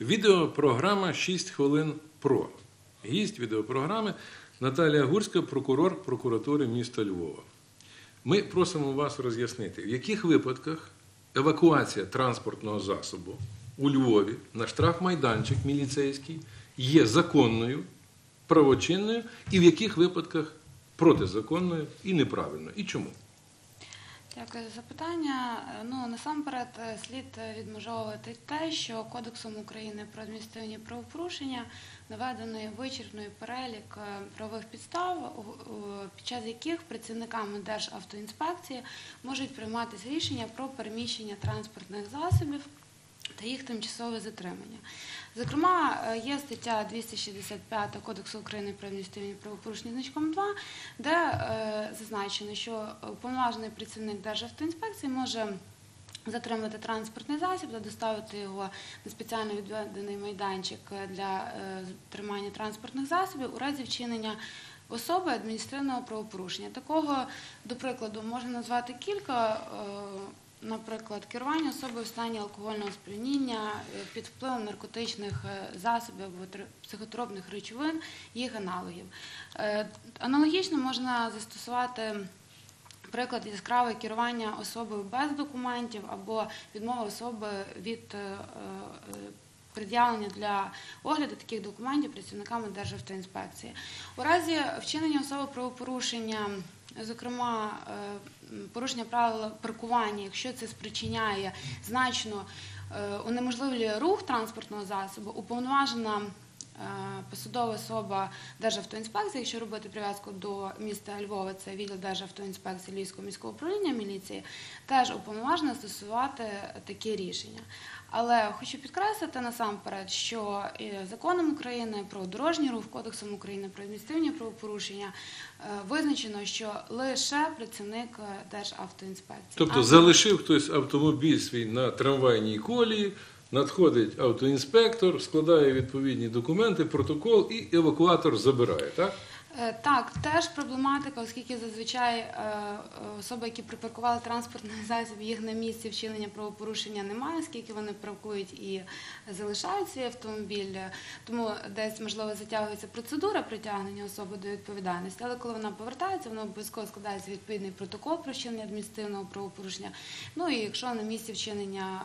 Відеопрограма 6 хвилин про. Гість відеопрограми Наталія Гурська, прокурор прокуратури міста Львова. Ми просимо вас роз'яснити, в яких випадках евакуація транспортного засобу у Львові на штрафмайданчик міліцейський є законною, правочинною, і в яких випадках протизаконною і неправильною. І чому? Дякую за запитання. Ну насамперед е, слід е, відмежовувати те, що Кодексом України про адміністративні правопорушення наведений вичерпний перелік е, правових підстав, під час яких працівниками Державтоінспекції можуть прийматися рішення про переміщення транспортних засобів та їх тимчасове затримання. Зокрема, е, є стаття 265 Кодексу України про адміністративні правопорушення значком 2, де е, зазначено, що уповноважений працівник Державтоінспекції може затримати транспортний засіб та доставити його на спеціально відведений майданчик для е, тримання транспортних засобів у разі вчинення особи адміністративного правопорушення. Такого, до прикладу, можна назвати кілька. Наприклад, керування особою в стані алкогольного сп'яніння е, під впливом наркотичних е, засобів або психотропних речовин, їх аналогів. Е, Аналогічно можна застосувати приклад яскраве керування особою без документів або відмова особи від пред'явлення для огляду таких документів працівниками Державтоінспекції. У разі вчинення особи правопорушення, зокрема порушення правил паркування, якщо це спричиняє значно е, унеможливлює рух транспортного засобу, уповноважена посадова особа Державтоінспекції, якщо робити прив'язку до міста Львова, це відділ Державтоінспекції Львівського міського управління міліції, теж уповноважена стосувати такі рішення. Але хочу підкреслити насамперед, що е, законом України про дорожній рух, Кодексом України про адміністративні правопорушення е, визначено, що лише працівник е, Державтоінспекції. Тобто залишив хтось автомобіль свій на трамвайній колії, надходить автоінспектор, складає відповідні документи, протокол і евакуатор забирає, так? Е, Так, теж проблематика, оскільки зазвичай е, е, особи, які припаркували транспортний засіб, їх на місці вчинення правопорушення немає, оскільки вони паркують і залишають свій автомобіль. Тому десь можливо затягується процедура притягнення особи до відповідальності. Але коли вона повертається, вона обов'язково складається відповідний протокол про вчинення адміністративного правопорушення. Ну і якщо на місці вчинення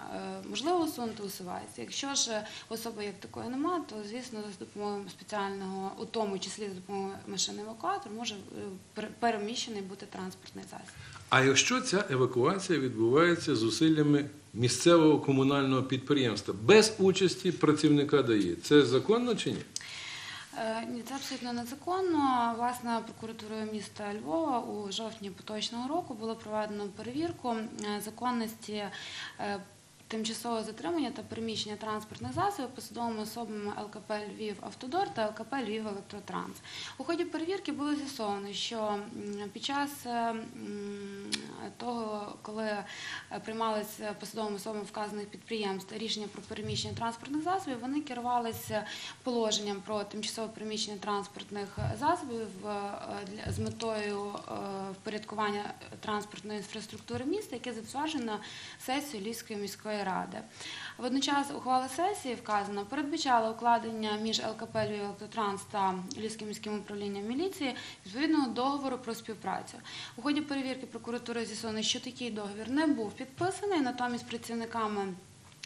можливо усунути, усувається. Якщо ж особи як такої немає, то звісно за допомогою спеціального, у тому числі за допомогою машини евакуатор, може е, переміщений бути транспортний засіб. А якщо ця евакуація відбувається зусиллями місцевого комунального підприємства без участі працівника ДАІ, це законно чи ні? Е, Ні, це абсолютно незаконно. Власне, прокуратурою міста Львова у жовтні поточного року було проведено перевірку е, законності е, тимчасового затримання та переміщення транспортних засобів посадовими особами ЛКП Львів Автодор та ЛКП Львів Електротранс. У ході перевірки було з'ясовано, що під час е, того, коли е, приймалися посадовими особами вказаних підприємств рішення про переміщення транспортних засобів, вони керувалися положенням про тимчасове переміщення транспортних засобів е, з метою е, впорядкування транспортної інфраструктури міста, яке затверджено сесією Львівської міської ради. Водночас ухвала сесії вказано передбачала укладення між ЛКП «Львів Електротранс» та Львівським міським управлінням міліції відповідного договору про співпрацю. У ході перевірки прокуратури з'ясовано, що такий договір не був підписаний, натомість працівниками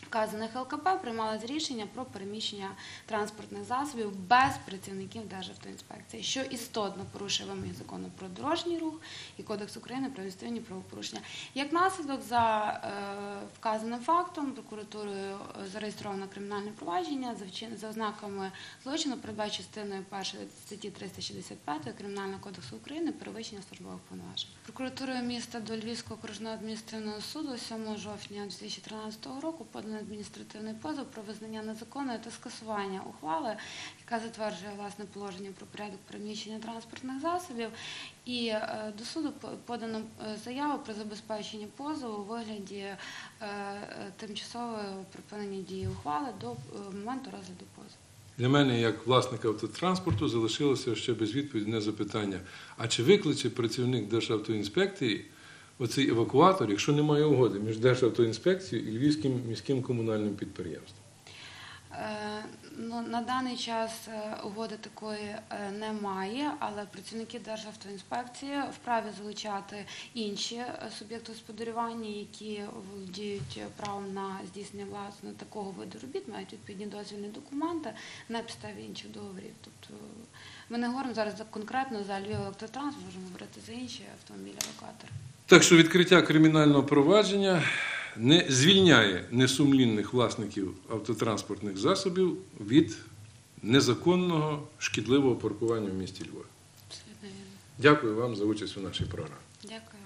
вказаних ЛКП приймалось рішення про переміщення транспортних засобів без працівників Державтоінспекції, що істотно порушує вимоги закону про дорожній рух і Кодекс України про адміністративні правопорушення. Як наслідок за е, вказаним фактом прокуратурою зареєстровано кримінальне провадження за ознаками злочину, передбачено частиною першої статті 365 Кримінального кодексу України перевищення службових повноважень. Прокуратурою міста до Львівського окружного адміністративного суду 7 жовтня 2013 року подано адміністративний позов про визнання незаконної та скасування ухвали, яка затверджує власне положення про порядок переміщення транспортних засобів. І е, до суду по- подано е, заяву про забезпечення позову у вигляді е, тимчасового припинення дії ухвали до моменту розгляду позову. Для мене, як власника автотранспорту, залишилося ще без відповіді на запитання: а чи викличе працівник Державтоінспекції оцей евакуатор, якщо немає угоди між Державтоінспекцією і Львівським міським комунальним підприємством? Е, Ну, на даний час е, угоди такої е, немає, але працівники Державтоінспекції вправі залучати інші суб'єкти господарювання, які володіють правом на здійснення власне такого виду робіт, мають відповідні дозвільні документи на підставі інших договорів. Тобто ми не говоримо зараз за конкретно за Львів електротранс, можемо говорити за інші автомобілі евакуатори. Так що відкриття кримінального провадження не звільняє несумлінних власників автотранспортних засобів від незаконного шкідливого паркування в місті Львові. Дякую вам за участь у нашій програмі. Дякую.